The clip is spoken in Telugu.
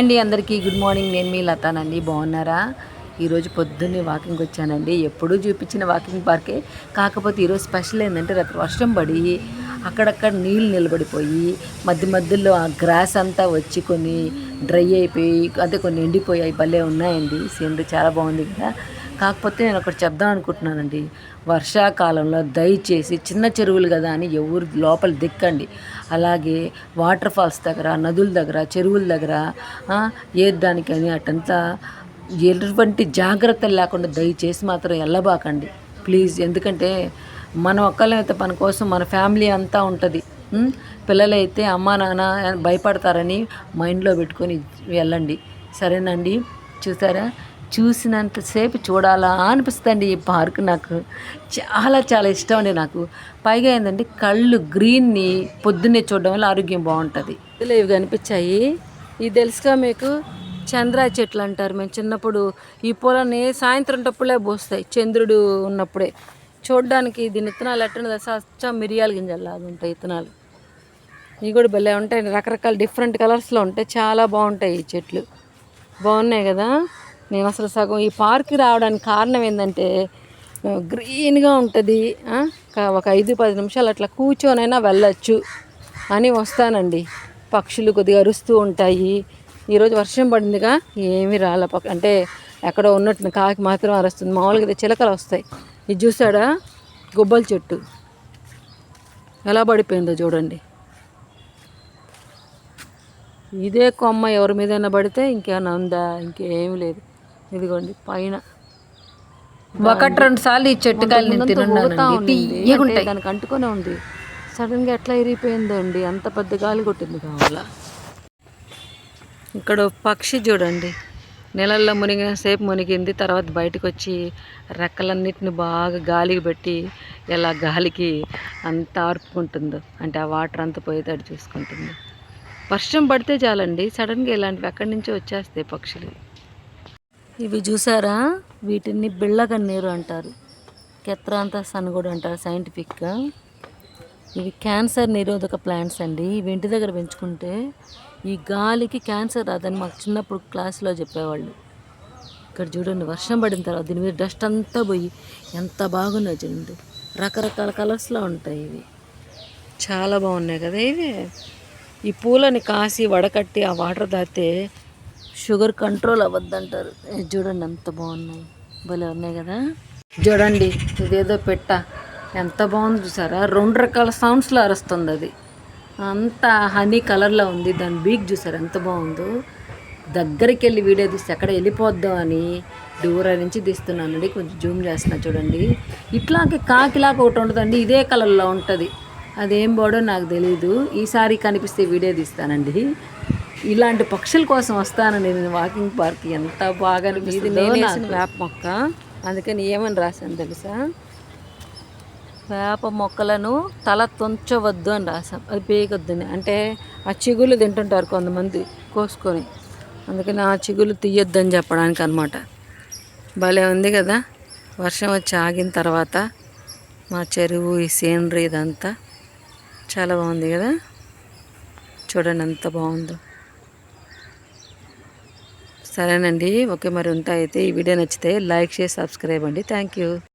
అండి అందరికీ గుడ్ మార్నింగ్ నేను మీ లతానండి బాగున్నారా? ఈరోజు పొద్దున్నే వాకింగ్ వచ్చానండి. ఎప్పుడూ చూపించిన వాకింగ్ పార్కే కాకపోతే ఈరోజు స్పెషల్ ఏంటంటే రాత్రి వర్షం పడి అక్కడక్కడ నీళ్ళు నిలబడిపోయి మధ్య మధ్యలో ఆ గ్రాస్ అంతా వచ్చి కొన్ని డ్రై అయిపోయి అదే కొన్ని ఎండిపోయాయి. భలే ఉన్నాయండి. సీనరీ చాలా బాగుంది కదా. కాకపోతే నేను ఒకటి చెప్దాం అనుకుంటున్నానండి. వర్షాకాలంలో దయచేసి చిన్న చెరువులు కదా అని ఎవరు లోపల దిక్కండి. అలాగే వాటర్ ఫాల్స్ దగ్గర నదుల దగ్గర చెరువుల దగ్గర ఏదానికని అటంతా ఎటువంటి జాగ్రత్తలు లేకుండా దయచేసి మాత్రం వెళ్ళబాకండి ప్లీజ్ ఎందుకంటే మన ఒక్కళ్ళైతే మన కోసం మన ఫ్యామిలీ అంతా ఉంటుంది. పిల్లలైతే అమ్మా నాన్న భయపడతారని మైండ్లో పెట్టుకొని వెళ్ళండి. సరేనండి? చూసారా? చూసినంతసేపు చూడాలా అనిపిస్తుంది ఈ పార్క్ నాకు. చాలా చాలా ఇష్టం అండి నాకు. పైగా ఏంటంటే కళ్ళు గ్రీన్ని పొద్దున్నే చూడడం వల్ల ఆరోగ్యం బాగుంటుంది. ఇలా ఇవి కనిపించాయి. ఇది తెలుసుగా మీకు చంద్ర చెట్లు అంటారు. మేము చిన్నప్పుడు ఈ పొలాన్ని సాయంత్రం టప్పులే పోస్తాయి. చంద్రుడు ఉన్నప్పుడే. చూడడానికి దీని విత్తనాలు ఎట్టని అచ్చా మిరియాల గింజల్లాగా ఉంటాయి విత్తనాలు. ఇవి కూడా భలే ఉంటాయి రకరకాల డిఫరెంట్ కలర్స్లో ఉంటాయి. చాలా బాగుంటాయి ఈ చెట్లు. బాగున్నాయి కదా? నేను అసలు సగం ఈ పార్క్కి రావడానికి కారణం ఏంటంటే గ్రీన్గా ఉంటుంది. ఒక ఐదు పది నిమిషాలు అట్లా కూర్చొనైనా వెళ్ళొచ్చు అని వస్తానండి. పక్షులు కొద్దిగా అరుస్తూ ఉంటాయి. ఈరోజు వర్షం పడిందిగా ఏమి రాలే పక్క అంటే ఎక్కడో ఉన్నట్టు కాకి మాత్రం అరుస్తుంది. మామూలుగా అయితే చిలకలు వస్తాయి. ఇది చూసాడా? గుబ్బల చెట్టు. ఎలా పడిపోయిందో చూడండి. ఇదే కొమ్మ ఎవరి మీదైనా పడితే ఇంకేమైనా ఉందా? ఇంకేం లేదు. ఇదిగోండి పైన. ఒకటి రెండు సార్లు ఈ చెట్టు కాయలు తిన్నానండి దానికి అంటుకొని ఉంది. సడన్గా ఎట్లా ఇరిగిపోయిందో అండి అంత పెద్ద గాలి కొట్టింది కావాలా? ఇక్కడ పక్షి చూడండి. నీళ్ళల్లో మునిగిన సేపు మునిగింది తర్వాత బయటకు వచ్చి రెక్కలన్నిటిని బాగా గాలికి పెట్టి ఎలా గాలికి అంత ఆర్పుకుంటుందో అంటే ఆ వాటర్ అంతా పోయేటట్టు చూసుకుంటుంది. వర్షం పడితే చాలండి. సడన్గా ఇలాంటివి ఎక్కడి నుంచో వచ్చేస్తాయి పక్షులు. ఇవి చూసారా? వీటిని బిళ్ళగన్నీరు అంటారు. కెత్రాంతస్ అని కూడా అంటారు సైంటిఫిక్గా. ఇవి క్యాన్సర్ నిరోధక ప్లాంట్స్ అండి. ఇవి ఇంటి దగ్గర పెంచుకుంటే ఈ గాలికి క్యాన్సర్ రాదని మాకు చిన్నప్పుడు క్లాస్లో చెప్పేవాళ్ళు. ఇక్కడ చూడండి వర్షం పడిన తర్వాత దీని మీద డస్ట్ అంతా పోయి ఎంత బాగున్నాయి చూడండి. రకరకాల కలర్స్లో ఉంటాయి ఇవి. చాలా బాగున్నాయి కదా ఇవి. ఈ పూలని కాసి వడకట్టి ఆ వాటర్ తాగితే షుగర్ కంట్రోల్ అవ్వద్దంటారు. ఇది చూడండి ఎంత బాగున్నాయి. భలే ఉన్నాయి కదా. చూడండి ఇదేదో పెట్ట. ఎంత బాగుంది చూసారా? రెండు రకాల సౌండ్స్లో అరుస్తుంది అది. అంత హనీ కలర్లో ఉంది. దాని బీక్ చూసారు? ఎంత బాగుందో. దగ్గరికి వెళ్ళి వీడియో తీస్తే ఎక్కడ వెళ్ళిపోద్దాం అని దూరం నుంచి తీస్తున్నానండి కొంచెం జూమ్ చేస్తున్నా చూడండి. ఇట్లాగే కాకిలాగా ఒకటి ఉంటుందండి. ఇదే కలర్లో ఉంటుంది. అదేం బోడో నాకు తెలియదు ఈసారి కనిపిస్తే వీడియో తీస్తానండి. ఇలాంటి పక్షుల కోసం వస్తానండి నేను వాకింగ్ పార్క్. ఎంత బాగా అనిపిస్తుంది వేప మొక్క. అందుకని ఏమని రాశాను తెలుసా? వేప మొక్కలను తల తుంచవద్దు అని రాసాం అది పీకొద్దని అంటే ఆ చిగులు తింటుంటారు కొంతమంది కోసుకొని. అందుకని ఆ చిగులు తీయొద్దని చెప్పడానికి అనమాట భలే ఉంది కదా. వర్షం వచ్చి ఆగిన తర్వాత మా చెరువు ఈ సీనరీ ఇదంతా. చాలా బాగుంది కదా. చూడండి ఎంత బాగుందో. సరేనండి. ఓకే మరి ఉంటా అయితే ఈ వీడియో నచ్చితే లైక్ చేసి సబ్స్క్రైబ్ అండి. Thank you.